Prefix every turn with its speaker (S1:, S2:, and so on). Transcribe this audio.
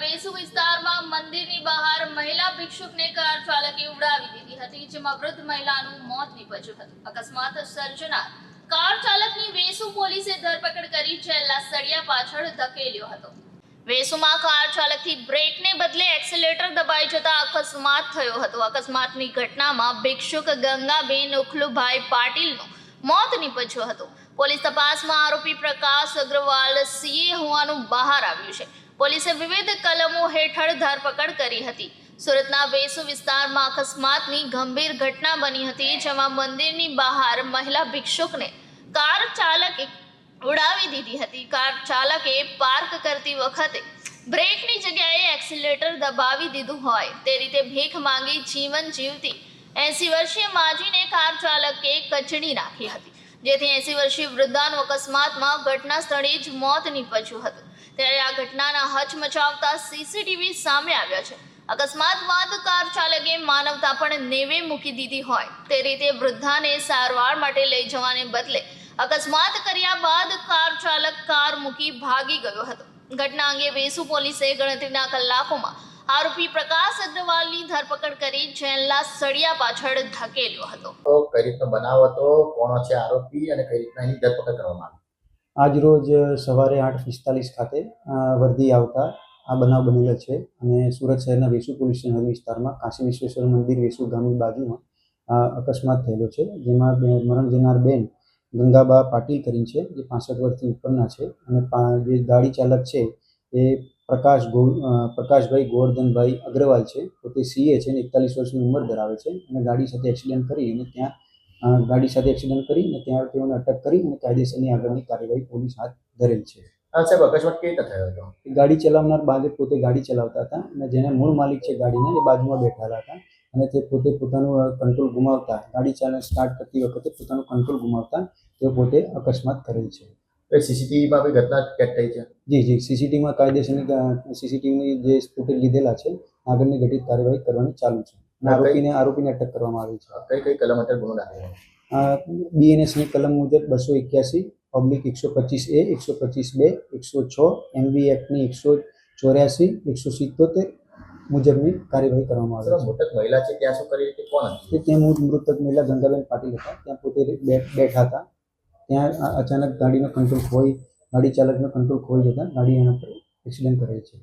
S1: વેસુ વિસ્તારમાં મંદિરની બહાર મહિલા ભિક્ષુકને કાર ચાલકે ઉડાવી દીધી હતી, જેમાં વૃદ્ધ મહિલાનું મોત નીપજ્યું હતું. અકસ્માત સર્જનાર કાર ચાલકની વેસુ પોલીસે ધરપકડ કરી જેલના સળિયા પાછળ ધકેલ્યો હતો. વેસુમાં કાર ચાલકથી બ્રેકને બદલે એક્સિલેટર દબાઈ જતા અકસ્માત થયો હતો. અકસ્માતની ઘટનામાં ભિક્ષુક ગંગાબેન ઉખલુભાઈ પાટીલનું મોત નીપજ્યું હતું. પોલીસ તપાસમાં આરોપી પ્રકાશ અગ્રવાલ સીએ હોવાનું બહાર આવ્યું છે. પોલીસે વિવિધ કલમો હેઠળ ધરપકડ કરી હતી. સુરતના વેસુ વિસ્તારમાં અકસ્માતની ગંભીર ઘટના બની હતી, જેમાં મંદિરની બહાર મહિલા ભિક્ષુકને કાર ચાલકે ઉડાવી દીધી હતી. કાર ચાલકે પાર્ક કરતી વખતે બ્રેકની જગ્યાએ એક્સિલેટર દબાવી દીધું હોય. તે રીતે ભીખ માંગી જીવન જીવતી એસી વર્ષીય માજીને કાર ચાલકે કચડી નાખી હતી. જેથી એસી વર્ષીય વૃદ્ધાનું અકસ્માતમાં ઘટના સ્થળે જ મોત નીપજ્યું હતું. ત્યારે આ ઘટનાના હચમચાવતા સીસીટીવી સામે આવ્યા છે. અકસ્માત બાદ કાર ચાલકે માનવતા પણ નેવે મૂકી દીધી હોય. તે રીતે વૃદ્ધાને સારવાર માટે લઈ જવાને બદલે અકસ્માત કર્યા બાદ કાર ચાલક કાર મૂકી ભાગી ગયો હતો. ઘટના અંગે વેસુ પોલીસે ગણતરીના કલાકોમાં આરોપી પ્રકાશ અગ્રવાલની ધરપકડ કરી જેલના સળિયા પાછળ ધકેલ્યો હતો.
S2: તો કઈ રીતનો બનાવ હતો કોણ છે આરોપી અને કઈ રીતના એની ધરપકડ કરવામાં આવી?
S3: આજ રોજ સવારે આઠ પિસ્તાલીસ ખાતે વર્ધી આવતા આ બનાવ બનેલો છે અને સુરત શહેરના વેસુ પોલીસ સ્ટેશન હદ વિસ્તારમાં કાશી વિશ્વેશ્વર મંદિર વેસુ ગામની બાજુમાં આ અકસ્માત થયેલો છે જેમાં બે- મરણ જનાર બેન ગંગાબા પાટીલ કરીને છે જે પાસઠ વર્ષથી ઉપરના છે અને પા- જે ગાડી ચાલક છે એ પ્રકાશ ગો પ્રકાશભાઈ ગોવર્ધનભાઈ અગ્રવાલ છે. પોતે સીએ છે અને એકતાલીસ વર્ષની ઉંમર ધરાવે છે અને ગાડી સાથે એક્સિડન્ટ કરી અને ત્યાં ગાડી સાથે એક્સિડન્ટ કરી અને ત્યાં તેઓને અટક કરી અને કાયદેસરની આગળની કાર્યવાહી પોલીસ હાથ ધરેલ છે.
S2: સાહેબ અકસ્માત કેવી રીતે થયો હતો?
S3: ગાડી ચલાવનાર બાજે પોતે ગાડી ચલાવતા હતા અને જેને મૂળ માલિક છે ગાડીના એ બાજુમાં બેઠેલા હતા અને તે પોતે પોતાનું કંટ્રોલ ગુમાવતા. ગાડી ચાલક સ્ટાર્ટ કરતી વખતે પોતાનું કંટ્રોલ ગુમાવતા તેઓ પોતે અકસ્માત કરેલ છે.
S2: સીસીટીવીમાં બી ઘટના કેદ થઈ છે.
S3: જી જી. સીસીટીવીમાં કાયદેસરની સીસીટીવીની જે ફૂટેજ લીધેલા છે આગળની ઘટિત કાર્યવાહી કરવાની ચાલુ છે. આરોપીને આરોપીને અટક કરવામાં આવી છે.
S2: કઈ કઈ કલમ હેઠળ ગુનો દાખલ
S3: બીએનએસની કલમ મુજબ બસો એક્યાસી પબ્લિક એકસો પચીસ એ એકસો પચીસ બે એકસો છ એમબી એક્ટની એકસો ચોર્યાસી એકસો સિત્તોતેર મુજબની કાર્યવાહી કરવામાં આવે
S2: મોટક મહિલા છે ત્યાં શું કરી કોણ
S3: તે મૃતક મહિલા ગંગાબેન પાટીલ હતા. ત્યાં પોતે બે- બેઠા હતા. ત્યાં અચાનક ગાડીનો કંટ્રોલ ખોઈ, ગાડી ચાલકનો કંટ્રોલ ખોઈ જતા ગાડી એના પર એક્સિડન્ટ કરે છે.